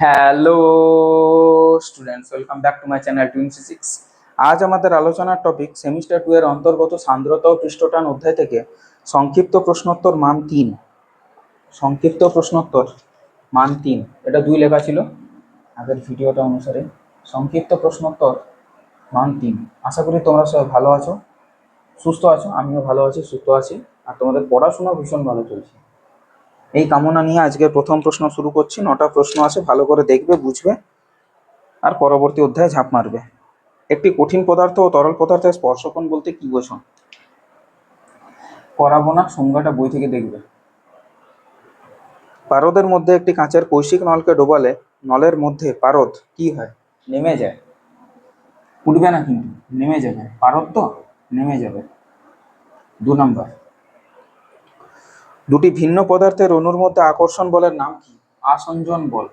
Hello students welcome back to my channel twenty six আজ আমাদের আলোচনার টপিক সেমিস্টার টু এর অন্তর্গত সান্দ্রতা ও পৃষ্ঠটান অধ্যায় থেকে সংক্ষিপ্ত প্রশ্নোত্তর মান তিন। সংক্ষিপ্ত প্রশ্নোত্তর মান তিন। এটা দুই লেখা ছিল আগের ভিডিওটা অনুসারে। সংক্ষিপ্ত প্রশ্নোত্তর মান তিন। আশা করি তোমরা সবাই ভালো আছো, সুস্থ আছো, আমিও ভালো আছি, সুস্থ আছি, আর তোমাদের পড়াশোনা ভীষণ ভালো চলছে। এই কামনা নিয়ে আজকে প্রথম প্রশ্ন শুরু করছি। নটা প্রশ্ন আছে, ভালো করে দেখবে, বুঝবে, আর পরবর্তী অধ্যায়ে ঝাঁপ মারবে। একটি কঠিন পদার্থ ও তরল পদার্থের স্পর্শকোণ বলতে কি বোঝো? করাবো না সংজ্ঞাটা বই থেকে দেখবে। পারদের মধ্যে একটি কাঁচের কৌশিক নলকে ডোবালে, নলের মধ্যে পারদ কি হয়? নেমে যায়। উঠবে না কিন্তু, নেমে যাবে। পারদ তো? নেমে যাবে। দু নম্বর। দুটি ভিন্ন পদার্থের অণুর মধ্যে আকর্ষণ বলের নাম কি? আসঞ্জন বল।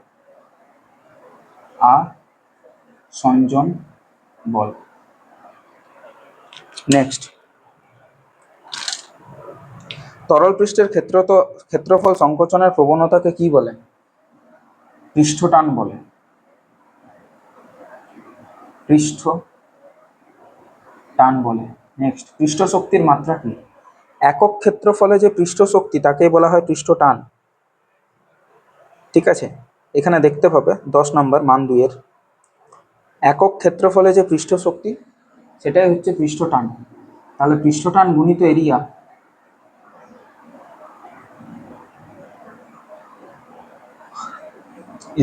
আ সংজন বল। নেক্সট তরল পৃষ্ঠের ক্ষেত্রত, ক্ষেত্রফল সংকোচনের প্রবণতাকে কি বলে? পৃষ্ঠটান বলে। পৃষ্ঠ টান বলে। নেক্সট পৃষ্ঠ শক্তির মাত্রা কি? একক ক্ষেত্রফলে যে পৃষ্ঠ শক্তি তাকেই বলা হয় পৃষ্ঠ টান ঠিক আছে? এখানে দেখতে পাবে দশ নম্বর মান দুইয়ের। একক ক্ষেত্রফলে যে পৃষ্ঠ শক্তি সেটাই হচ্ছে পৃষ্ঠ টান তাহলে পৃষ্ঠ টান গুণিত এরিয়া।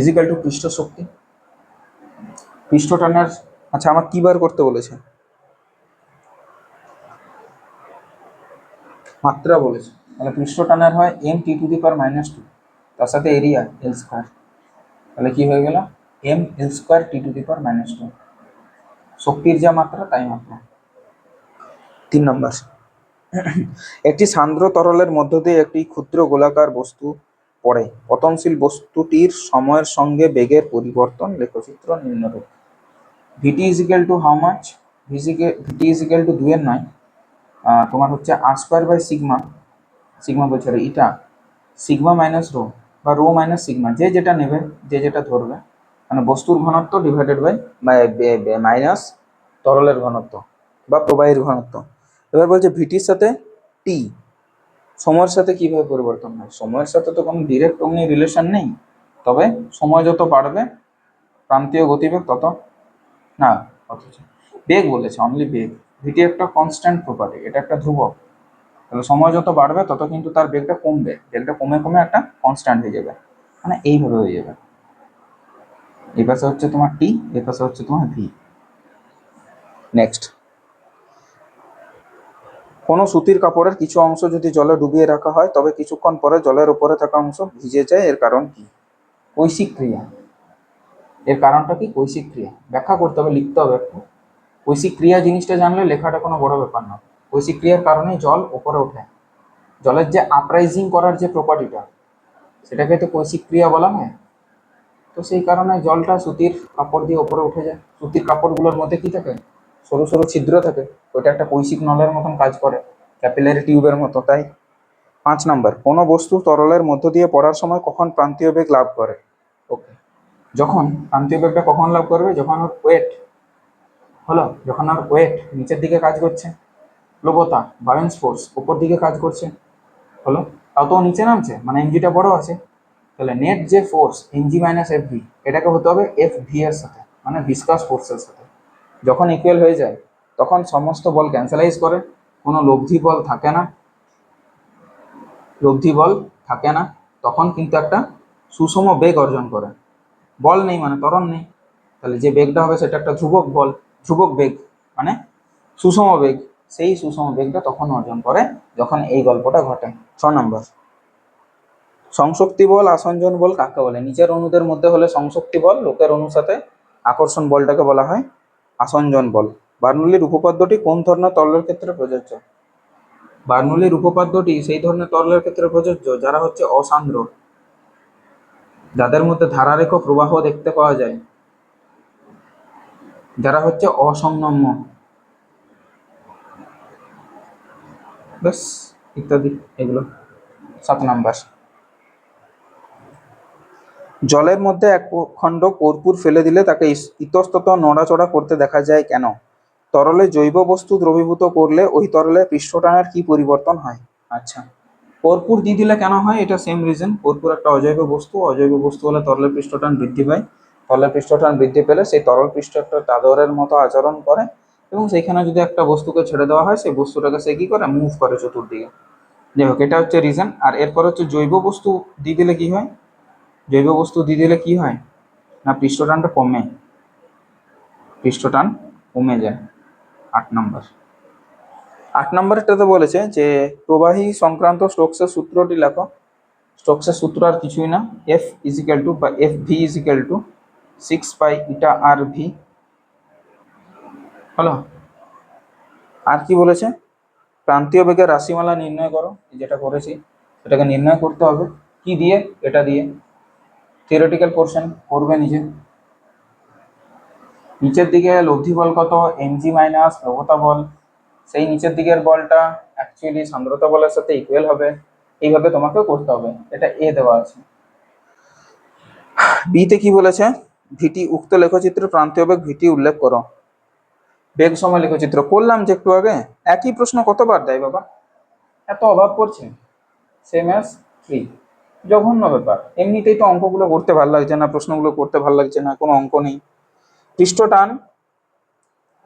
ইজিক্যাল টু পৃষ্ঠ শক্তি পৃষ্ঠ টানের আচ্ছা আমার কী বার করতে বলেছে? মাত্রা বলেছে। তাহলে পৃষ্ঠ টানের হয় M T to the power minus two তার সাথে এরিয়া এল স্কোয়ার তাহলে কি হয়ে গেল? M L square T to the power minus two শক্তির যা মাত্রা, তাই মাত্রা। তিন নম্বর। একটি সান্দ্র তরলের মধ্য দিয়ে একটি ক্ষুদ্র গোলাকার বস্তু পড়ে। পতনশীল বস্তুটির সময়ের সঙ্গে বেগের পরিবর্তন। লেখচিত্র নিম্নরূপ। VT is equal to how much VT is equal to দুয়ের নয়। তোমার হচ্ছে আর স্কোয়ার বাই সিগমা সিগমা বলছে এটা সিগমা মাইনাস রো বা রো মাইনাস সিগমা যে যেটা নেবে, যে যেটা ধরবে মানে বস্তুর ঘনত্ব ডিভাইডেড বাই মাইনাস তরলের ঘনত্ব বা প্রবাহীর ঘনত্ব। এবার বলছে ভিটির সাথে টি সময়ের সাথে কীভাবে পরিবর্তন হয়? সময়ের সাথে তো কোনো ডিরেক্ট অমনি রিলেশন নেই, তবে সময় যত বাড়বে, প্রান্তীয় গতিবেগ তত, না, অথচ বেগ বলেছে অনলি বেগ। ভিটি একটা কনস্ট্যান্ট প্রপার্টি এটা একটা ধ্রুবক। তাহলে সময় যত বাড়বে, তত কিন্তু তার বেগটা কমবে। বেগটা কমে কমে একটা কনস্ট্যান্ট হয়ে যাবে। মানে এইভাবে হয়ে যাবে। এই পাশে হচ্ছে তোমার টি এই পাশে হচ্ছে তোমার ভি নেক্সট কোনো সুতির কাপড়ের কিছু অংশ যদি জলে ডুবিয়ে রাখা হয়, তবে কিছুক্ষণ পরে জলের উপরে থাকা অংশ ভিজে যায়। এর কারণ কি? কৈশিক ক্রিয়া। এর কারণটা কি? কৈশিক ক্রিয়া। ব্যাখ্যা করতে হবে, লিখতে হবে একটু। কৈশিক ক্রিয়া জিনিসটা জানলে লেখাটা কোনো বড় ব্যাপার না। কৈশিক ক্রিয়ার কারণে জল উপরে ওঠে। জলের যে আপরাইজিং করার যে প্রপার্টিটা সেটাকে তো কৈশিক ক্রিয়া বলা হয়। তো সেই কারণে জলটা সুতির কাপড় দিয়ে ওপরে উঠে যায়। সুতির কাপড়গুলোর মধ্যে কি থাকে? সরু সরু ছিদ্র থাকে। ওইটা একটা কৈশিক নলের মতন কাজ করে, ক্যাপিলারি টিউবের মতো, তাই? পাঁচ নাম্বার, কোনো বস্তু তরলের মধ্য দিয়ে পড়ার সময় কখন প্রান্তীয় বেগ লাভ করে? ওকে। যখন প্রান্তীয় বেগটা কখন লাভ করবে? যখন ওর ওয়েট হলো যখন ওর ওয়েট নিচের দিকে কাজ করছে প্লবতা বায়োন্স ফোর্স উপর দিকে কাজ করছে, হলো? তাও তো নিচে নামছে মানে এমজিটা বড় আছে। তাহলে নেট যে force MG minus F V এটাকে হতে হবে এফ ভি এর সাথে মানে ভিসকাস ফোর্সের সাথে। যখন ইকুয়াল হয়ে যায়, তখন সমস্ত বল ক্যান্সেলাইজ করে, কোনো লব্ধি বল থাকে না। লব্ধি বল থাকে না, তখন কিন্তু একটা সুষম বেগ অর্জন করে। বল নেই মানে ত্বরণ নেই। তাহলে যে বেগটা হবে সেটা একটা ধ্রুবক বল। ধ্রুবক বেগ মানে সুষম বেগ, সেই সুষম বেগটা তখন অর্জন করে যখন এই গল্পটা ঘটে। ছ নম্বর। সংশক্তি বল, আসঞ্জন বল কাকে বলে? নিচের অণুদের মধ্যে হলে সংশক্তি বল, লোকের অণুর সাথে আকর্ষণ বলটাকে বলা হয় আসঞ্জন বল। বার্নৌলির উপপাদ্যটি কোন ধরনের তরলের ক্ষেত্রে প্রযোজ্য? বার্নৌলির উপপাদ্যটি সেই ধরনের তরলের ক্ষেত্রে প্রযোজ্য, যারা হচ্ছে অসান্দ্র, যাদের মধ্যে ধারারেখ প্রবাহ দেখতে পাওয়া যায়। যারা হচ্ছে অসংনম্য ব্যাস, ইত্যাদি, এগুলো। সাত নাম্বার। জলের মধ্যে এক খণ্ড কর্পূর ফেলে দিলে তাকে ইতস্তত নড়াচড়া করতে দেখা যায় কেন? তরলে জৈব বস্তু দ্রবীভূত করলে ওই তরলে পৃষ্ঠটানের কি পরিবর্তন হয়? আচ্ছা। কর্পূর দিয়ে দিলে কেন হয়? এটা সেম রিজন কর্পূর একটা অজৈব বস্তু। অজৈব বস্তু হলে তরলের পৃষ্ঠটান বৃদ্ধি পায়। তরলের পৃষ্ঠটান বৃদ্ধি পেলে সেই তরল পৃষ্ঠ একটা চাদরের মতো আচরণ করে এবং সেখানে যদি একটা বস্তুকে ছেড়ে দেওয়া হয়, সেই বস্তুটাকে সে কী করে? মুভ করে চতুর্দিকে। যাই হোক, এটা হচ্ছে রিজন আর এরপর হচ্ছে জৈব বস্তু দিয়ে দিলে কী হয়? জৈব বস্তু দিয়ে দিলে কী হয়? না, পৃষ্ঠটানটা কমে। পৃষ্ঠটান কমে যায়। আট নম্বর। আট নম্বরটাতে বলেছে যে, প্রবাহী সংক্রান্ত স্টোক্সের সূত্রটি লেখো। স্টোক্সের সূত্র আর কিছুই না। এফ ইজিক্যাল টু বা F V equal to six pi eta R V হলো? আর কি বলেছে? প্রান্তীয় বেগের রাশিমালা নির্ণয় করো যেটা করেছি, সেটাকে নির্ণয় করতে হবে। কি দিয়ে? এটা দিয়ে। থিওরিটিক্যাল পোর্শন করবে নিজে। নিচের দিকে লব্ধি বল কত? এমজি মাইনাস প্রবতা বল। সেই নিচের দিকের বলটা অ্যাকচুয়ালি সান্দ্রতা বলের সাথে ইকুয়াল হবে। এইভাবে তোমাকে করতে হবে। এটা এ দেওয়া আছে। বিতে কি বলেছে? ভিটি উক্ত লেখচিত্রে প্রান্তীয় বেগ ভিটি উল্লেখ করো। বেগ সময় লেখচিত্র করলাম যে একটু আগে, একই প্রশ্ন কতবার দেয় বাবা? এত অভাব করছে সেম অ্যাজ থ্রি জঘন্য ব্যাপার। এমনিতেই তো অঙ্কগুলো করতে ভালো লাগছে না, প্রশ্নগুলো করতে ভালো লাগছে না, কোনো অঙ্ক নেই। পৃষ্ঠ টান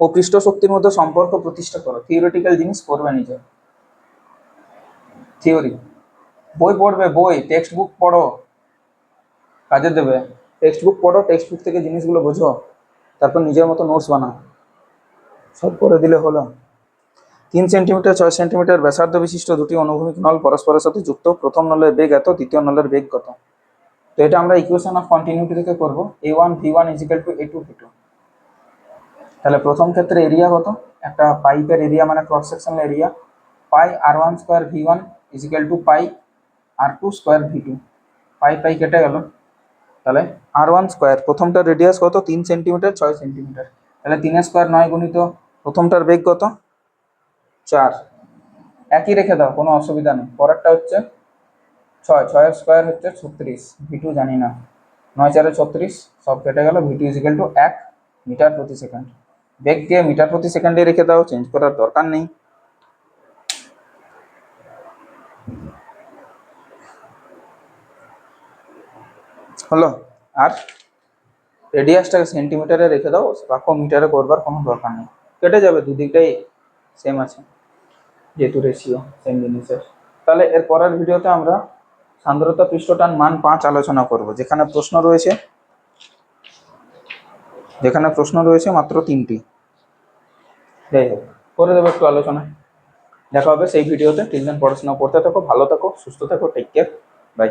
ও পৃষ্ঠ শক্তির মধ্যে সম্পর্ক প্রতিষ্ঠা করো। থিওরিটিক্যাল জিনিস করবে নিজে। থিওরি বই পড়বে, বই টেক্সট বুক পড়ো। কাজে দেবে। টেক্সট বুক পড়ো টেক্সট বুক থেকে জিনিসগুলো বোঝো, তারপর নিজের মতো নোটস বানাও। সব করে দিলে হলো। তিন সেন্টিমিটার ছয় সেন্টিমিটার ব্যাসার্ধ বিশিষ্ট দুটি অনুভূমিক নল পরস্পরের সাথে যুক্ত। প্রথম নলের বেগ এত, দ্বিতীয় নলের বেগ কত? তো এটা আমরা ইকুয়েশন অফ কন্টিনিউটি থেকে করব। A one V one equal to A two V two তাহলে প্রথম ক্ষেত্রে এরিয়া কত? একটা পাইপের এরিয়া মানে cross sectional area pi R one square V one equal to pi R two square V two pi pi কেটে গেল। তাহলে আর ওয়ান স্কোয়ার প্রথমটার রেডিয়াস কত? তিন সেন্টিমিটার ছয় সেন্টিমিটার তাহলে তিনের স্কোয়ার নয় গুণিত প্রথমটার বেগ কত? চার। একই রেখে দাও, কোনো অসুবিধা নেই। পরেরটা হচ্ছে ছয়। ছয়ের স্কোয়ার হচ্ছে ছত্রিশ। ভি টু জানি না। নয় চারে ছত্রিশ, সব কেটে গেল। ভি টু ইজিক্যাল টু এক মিটার প্রতি সেকেন্ড। বেগকে মিটার প্রতি সেকেন্ডে রেখে দাও চেঞ্জ করার দরকার নেই। হলো? আর রেডিয়াসটাকে সেন্টিমিটারে রেখে দাও রাখো মিটারে করবার কোনো দরকার নেই। কেটে যাবে, দুদিকটাই সেম আছে, যেহেতু রেশিও সেম জিনিসের। তাহলে এর পরের ভিডিওতে আমরা সান্দ্রতা পৃষ্ঠটান মান পাঁচ আলোচনা করব। যেখানে প্রশ্ন রয়েছে, যেখানে প্রশ্ন রয়েছে মাত্র তিনটি। যাই হোক, করে দেবো একটু আলোচনা। দেখা হবে সেই ভিডিওতে। তিনজন পড়াশোনা করতে থাকো, ভালো থাকো, সুস্থ থাকো টেক কেয়ার বাই